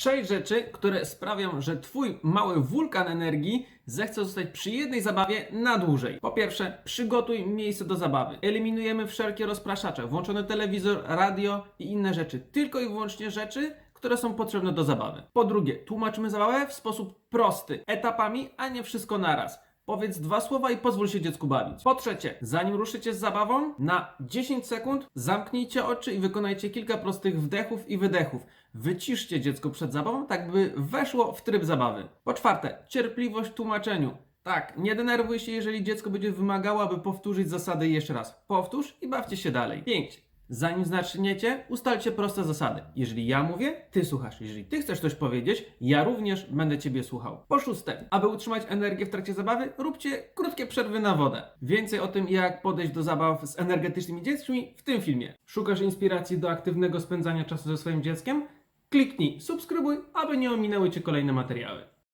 Sześć rzeczy, które sprawią, że twój mały wulkan energii zechce zostać przy jednej zabawie na dłużej. Po pierwsze, przygotuj miejsce do zabawy. Eliminujemy wszelkie rozpraszacze, włączony telewizor, radio i inne rzeczy. Tylko i wyłącznie rzeczy, które są potrzebne do zabawy. Po drugie, tłumaczymy zabawę w sposób prosty, etapami, a nie wszystko naraz. Powiedz dwa słowa i pozwól się dziecku bawić. Po trzecie, zanim ruszycie z zabawą, na 10 sekund zamknijcie oczy i wykonajcie kilka prostych wdechów i wydechów. Wyciszcie dziecko przed zabawą, tak by weszło w tryb zabawy. Po czwarte, cierpliwość w tłumaczeniu. Tak, nie denerwuj się, jeżeli dziecko będzie wymagało, aby powtórzyć zasady jeszcze raz. Powtórz i bawcie się dalej. 5. Zanim zaczniecie, ustalcie proste zasady. Jeżeli ja mówię, ty słuchasz. Jeżeli ty chcesz coś powiedzieć, ja również będę ciebie słuchał. Po szóste, aby utrzymać energię w trakcie zabawy, róbcie krótkie przerwy na wodę. Więcej o tym, jak podejść do zabaw z energetycznymi dziećmi w tym filmie. Szukasz inspiracji do aktywnego spędzania czasu ze swoim dzieckiem? Kliknij subskrybuj, aby nie ominęły cię kolejne materiały.